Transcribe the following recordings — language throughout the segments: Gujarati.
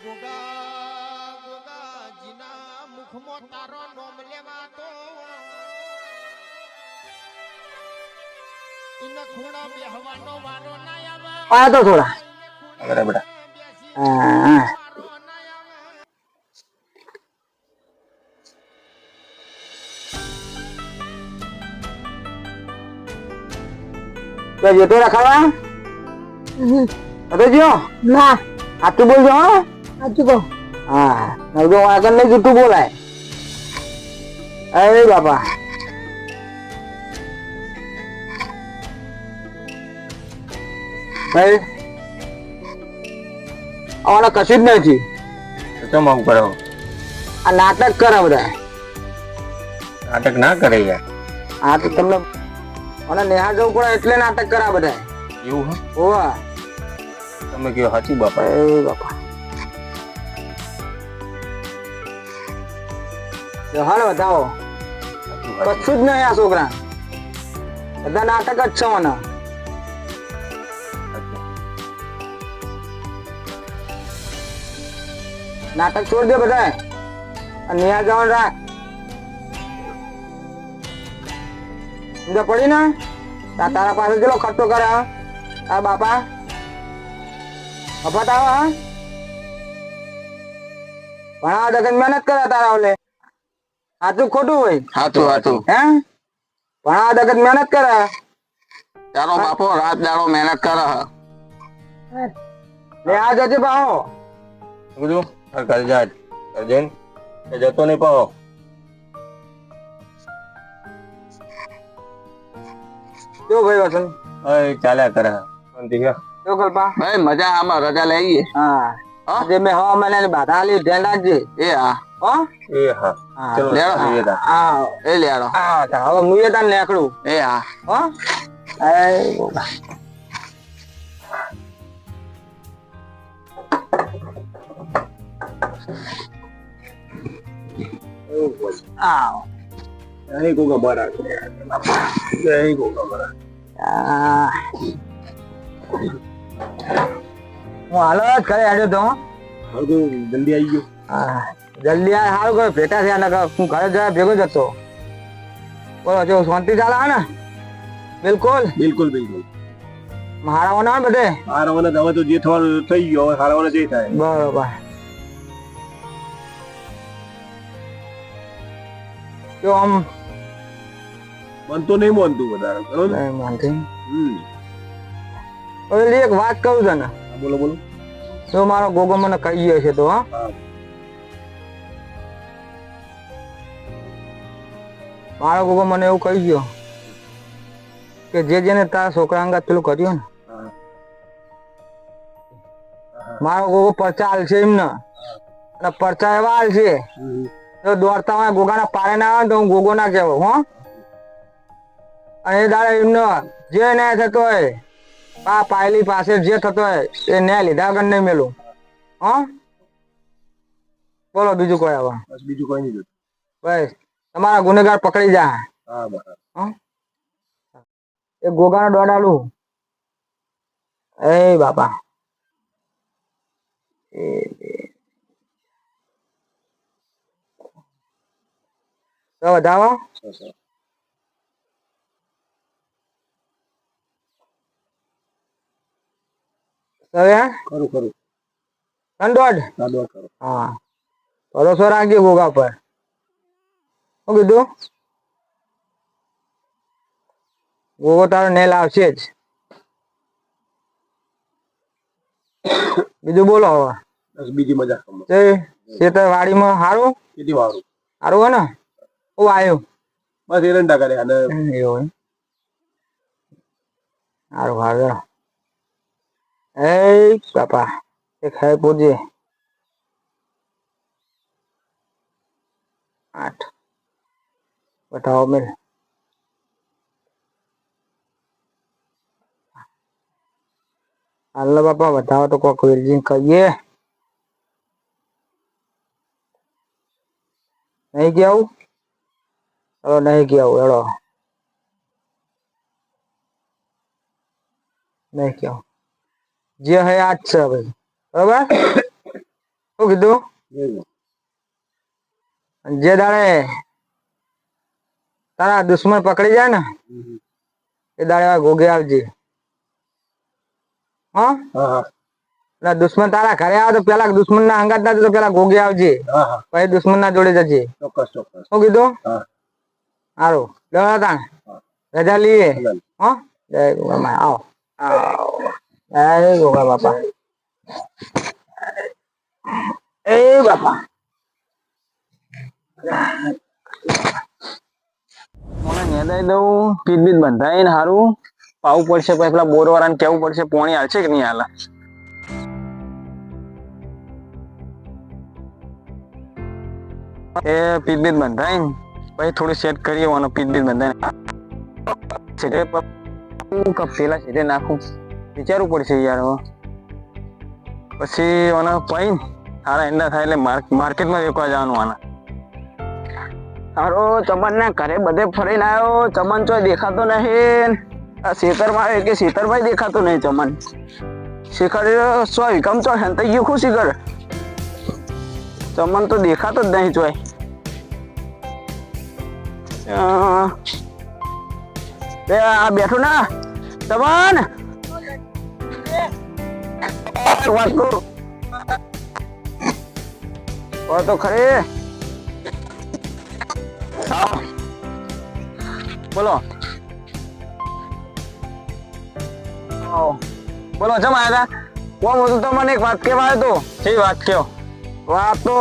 ગોગા ગોગાજીના મુખમાં તારો નોમ લેવાતો ઇને તો. થોડા. બરાબર. જો ના. આટલું બોલજો હા. સાચું કહો હા નવજો આગળ નહીં જૂઠું બોલાય અરે બાપા ભાઈ કશું જ નથી તો આવું કરો આ નાટક કરે બધા નાટક ના કરે યાર આ તો તમને અને નેહા જવું પડે એટલે નાટક કરા બધા એવું હે તમે કયો સાચું બાપા એ બાપા હાલ બતાવો. કશું જ નહીં આ છોકરા. બધા નાટક જ છે મને. નાટક છોડ દે બધા અને ન્યા જવાનું રાખ. સમજા પડી ને? તારા પાસે કેટલો ખર્ચો કરે આ બાપા? મફત આવો, હા? ભણાવવા દગન મહેનત કરે તારા ઓલે. સાચું ખોટું હોય? હાચું હાચું હે? ભણાવવા દગન મહેનત કરે. તારો બાપો રાત દાડો મહેનત કરે. હ. લે આ જજે પાહો. શું કીધું? આ ઘર જા ઘર જઈને એ જતો નહીં પાવો જો ભાઈ વસંત. એ ચાલ્યા કરે. શાંતિ છે. જો કલ્પા. ભાઈ મજા આમાં રજા લઈએ. હા. આજે મેં હવા મહિનાની બાધા આલી ધ્યાન રાખજે. એ હા. હો એ હા હા ચલો લેવા. જઈએ તાર. હા એ લેડો હા તા હવે મુએ તાર નીકળું એ હા હો એ બોલા આવ જય જલ્દી આ સારું કરો ભેટા થયા નકર હું ઘરે જરા ભેગો જ હતો બોલો જો શાંતિ ચાલે ને? બિલકુલ. બિલકુલ બિલકુલ. મારા હોય બધે? હારાવાના હવે તો જે થવાનું થઈ ગયો હવે હારાવાના જે થાય. બરોબર. જો આમ મન તો નહીં માનતું વધારે બરોબર? નહીં માનતી હમ. એક વાત કહું તને. ને બોલો બોલો. તો મારો ગોગો મને કહી ગયો છે તો હા. મારો ગોગો મને એવું કહી ગયો કે જે જેને તારા છોકરા અંગાત પેલું કર્યું ને મારો ગોગો પરચા હાલ છે એમને અને પરચા એવા હાલ છે હમ. જો દોડતા હોય ગોગાના પારે ના આવે તો હું ગોગો ના કહેવો હો. અને એ દાડે એમને જે ન્યાય થતો હોય પા પાયલી પાસે જે થતો હોય એ ન્યાય લીધા વગર નહીં મેલું. હો. બોલો બીજું કોઈ આવા. બીજું કોઈ નહીં બસ. તમારા ગુનેગાર પકડી જા હા બરાબર. એ ગોગાનો દોડાલું એ બાપા. એ બે. તો વધાવો સરસ, સરસ. હવે? ખરું ખરું. દંડોડ સાદો કરો. હા. ભરોસો રાખજે ગોગા પર શું કીધું? ગોગો તારો નેલ આવશે જ. બીજું બોલો હવે. બીજી મજા ખેતર વાડીમાં સારું ખેતી વાળું સારું હોય ને? હું આવ્યું બસ એરંડા કરે અને એવું સારું સારું એ બાપા એ ખાઈ પૂજે. આઠ. બતાવો મેલ હાલો બાપા બતાવો તો કોક વેલજીન કહીએ નહીં કેવું ચલો નહીં કેવું એડો નહીં કેવું જે હે આ જ છે ભાઈ બરાબર? શું કીધું? જે દાડે તારા દુશ્મન પકડી જાય ને એ દાડે ગોગે આવજે. હા? દુશ્મન તારા ઘરે આવે તો પેલા દુશ્મન ના હંગાત ના તો પેલા ગોગે આવજે. પછી દુશ્મન ના જોડે જજે. ચોક્કસ ચોક્કસ. શું કીધું? સારું. ડરા તાણ રજા લઈએ. હા? જય ગોગા આવો. આવો. જય ગોગા બાપા. એ બાપા. મને નેદાઈ દઉં. પીત બીત બંધાય ને કેવું પડશે પોણી હાલશે કે નહીં હાલે? એ પીત બીત બંધાય પછી થોડું સેટ કરીએ પીતબીત પીત બીત બંધાય છેટે પેલા છેટે નાખું. વિચારવું પડશે યાર પછી ઓને પૈન સારા એંડા થાય એટલે માર્કેટમાં વેચવા જવાનું આના. હારો ચમન ના ઘરે બધે ફરીને આવ્યો. ચમન ચોય દેખાતો નહીં. આ શેતરમાં આવ્યો કે શેતરભાઈ દેખાતો નહીં ચમન? શેખર સો વિકમ ચો હેંતાઈ ગયું ખુશી કર ચમન તો દેખાતો જ નહીં ચોય. બે આ બેઠું ના? ચમન? વાત કરું? તો ખરી. બોલો. બોલો જમ આવ્યા હતા કોણ હતું તમને એક વાત કેવા આવ્યો તો. વાત કયો વાત તો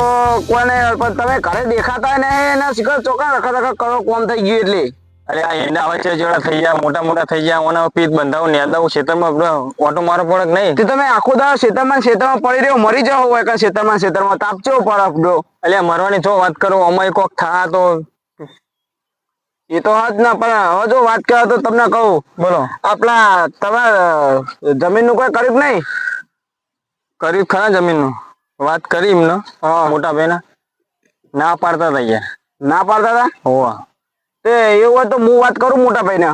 કોને પણ તમે ઘરે દેખાતા ને એના શિખર ચોકા રખા રખા કરો કોમ થઈ ગયું એટલે. અરે આ એના વચ્ચે જોડા થઈ ગયા મોટા મોટા થઈ ગયા ઓના પીત બંધાવું નેદાવું ખેતરમાં ઓટો મારો પડક નહીં? તો તમે આખો દાવ ખેતરમાં ખેતરમાં પડી રહ્યો મરી જાવ હોય કે ખેતરમાં ખેતરમાં તાપ ચેવો પડે આપડો. એટલે મરવાની જો વાત કરો અમારી કોક થા તો એ તો હજ ના પણ હવે જો વાત કરે તો તમને કહું. બોલો. આપણા તમારા જમીનનું કોઈ કરીબ નહીં? કરીબ ખરા જમીનનું વાત કરી એમને મોટા ભાઈ ના પાડતા હતા યાર. ના પાડતા હતા? હોવા. તે એવું હોય તો હું વાત કરું મોટા ભાઈ ને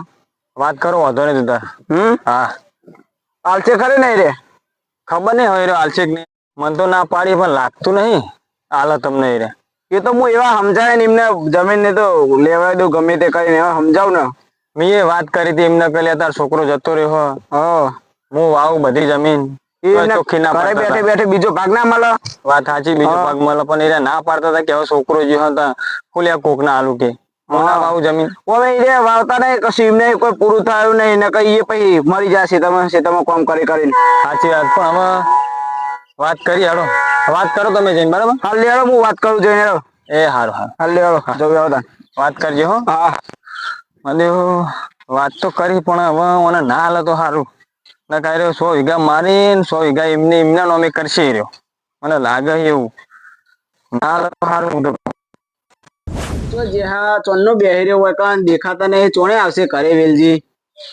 વાત કરો વાંધો નહીં તું હમ? હા. આલશે ખરી નહીં રે? ખબર નહીં હવે રે આલશે કે નહીં. મને તો ના પાડી પણ લાગતું નહીં. આલા તમને રે. એ તો હું એવા સમજાય ને એમને જમીન ને તો લેવાય દઉં ગમે તે કરીને એવા સમજાવ ને. મેં એ વાત કરી હતી એમને પેલા તાર છોકરો જતો રહ્યો હા. હું. વાવ બધી જમીન. બેઠે બેઠે બેઠે બીજો ભાગ ના મળે? વાત સાચી બીજો ભાગ મળે પણ એ ના પાડતા હતા કે હવે છોકરો જે હતા ફૂલ્યા કોક ના આલુ કે. હું જમીન. હવે એ વાવતા નહીં કશું એમને કોઈ પૂરું થયું નહીં ને કઈ એ પછી મરી જશે તમે તમે કોમ કરી કરીને. સાચી વાત પણ હવે વાત કરી હાલો. વાત કરો તમે જઈને બરાબર? હાલ લે હું વાત કરું જઈને એ હારું હારું. હાલ લે જો વાત કરજો હો. હા. મને વાત તો કરી પણ હવે મને ના હાલે તો સારું ના કાંઈ રહ્યો સો વીઘા મારી સો વીઘા એમને એમના નામે કરશે રહ્યો. મને લાગે એવું. ના હાલે તો સારું તો જે હા ચોનનો બેહી રહ્યો હોય કાન દેખાતા નહીં ચોણે આવશે કરે વેલજી.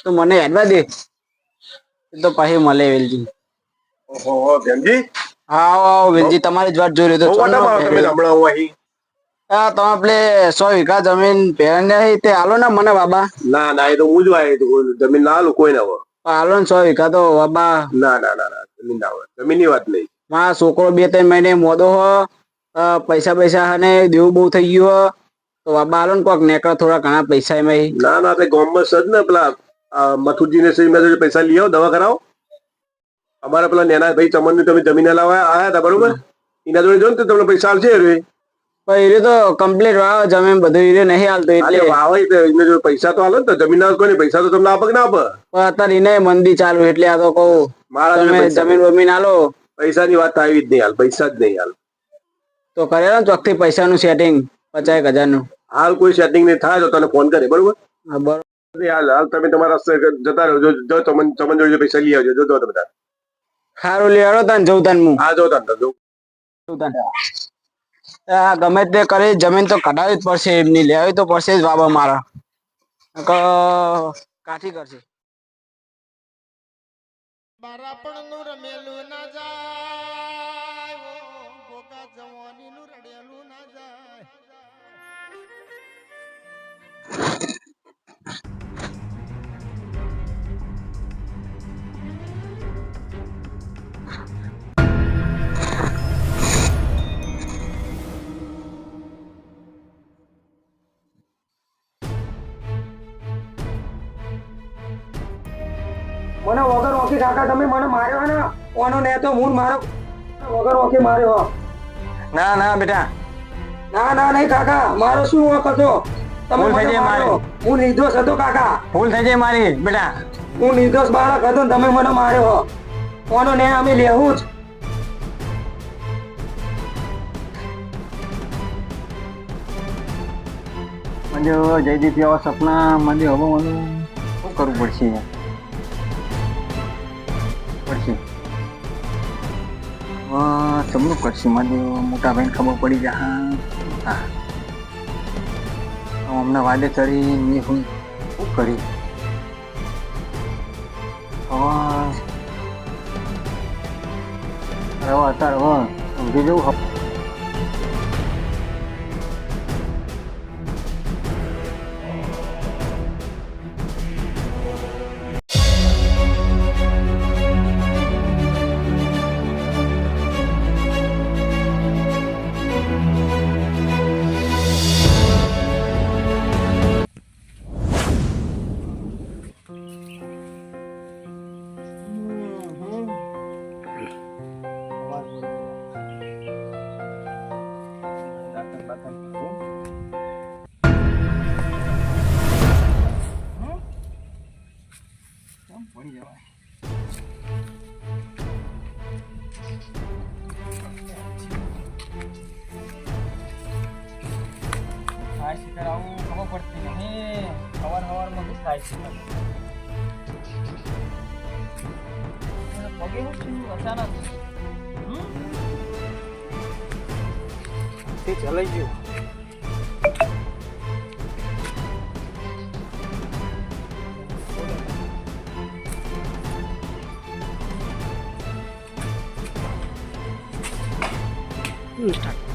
તો મને હેડવા દે. એ તો પછી મળે વેલજી. ઓહો ભેમજી આવો આવો વેલજી તમારી જ વાત જોઈ રહ્યો બહુ તો મોટા ભાવ તમે હમણાં હું અહીં. હા તમે પેલે સો વીઘા જમીન તે હાલો ને મને બાબા. ના ના એ તો હું જ જમીન ના આલું કોઈ ના હોય હાલો ને સો વીઘા તો બાબા. ના ના ના ના જમીન ના હોય જમીનની વાત નહીં. મારા છોકરો બે ત્રણ મહિને મોદો હો પૈસા પૈસા અને દેવું બહુ થઈ ગયું હો. તો બાબા હાલો ને કોક નેકળો થોડા ઘણા પૈસા એમાં ના ના તે ગામમાં સજ ને પેલા આ મથુરજીને શ્રી પૈસા લઈ આવો દવા કરાવો. અમારા પેલા નેના ભાઈ ચમન તમે જમીન લાવવા આયા હતા બરોબર? એના જોડે જો ને તમને પૈસા આવશે રે પણ એ તો કમ્પ્લીટ વાવ જમીન બધું એ નહીં હાલતો એટલે. વાવે એને જો પૈસા તો આલો ને તો જમીન ના કોઈ પૈસા તો તમને આપક ના આપે? પણ અત્યારે એને મંદી ચાલુ એટલે આ તો કહું મારા તમે જમીન બમીન આલો. પૈસાની વાત આવી જ નહીં હાલ પૈસા જ નહીં હાલ. તો કરે ને ચોખ્ખી પૈસાનું સેટિંગ પચાસ એક હજારનું. હાલ કોઈ સેટિંગ નહીં થાય તો તને ફોન કરે બરોબર? હા, બરોબર હાલ હાલ તમે તમારા જતા રહો જો તમને જોડે પૈસા લઈ આવજો જો તમે તાર. સારું લેવાડો તને જવું તને હું. હા જો તાર જો જવું તને. આ ગમે તે કરી જમીન તો કઢાવી જ પડશે એમની લેવી તો પડશે જ બાબા મારા. કાઠી કરશે. બારાપણનું રમેલું ના જાય મને વગર ઓકી કાકા તમે મને માર્યો ને? ઓનો ને તો હું મારો વગર ઓકી માર્યો ના ના બેટા. ના ના નહીં કાકા મારો શું વખ હતો? તમે થઈ જાય મારો મારી. હું નિર્દોષ હતો કાકા. ભૂલ થઈ જાય મારી બેટા. હું નિર્દોષ બાળક હતો તમે મને માર્યો ઓનો ને અમે લેવું જ. મને જયદીપ એવા સપના. મને હવે મને શું કરવું પડશે? પડશે. તમને કરશે? મારે મોટા ભાઈને ખબર પડી જાય. હા હવે અમને વાદે ચડી મેં હું શું કરી હવે હતા અત્યારે સમજી જવું? થાય આવું ખબર પડતી નહીં. સવાર સવારમાં શું થાય છે? પગે હું છું અચાનક. તે ચલાઈ ગયું. હમ.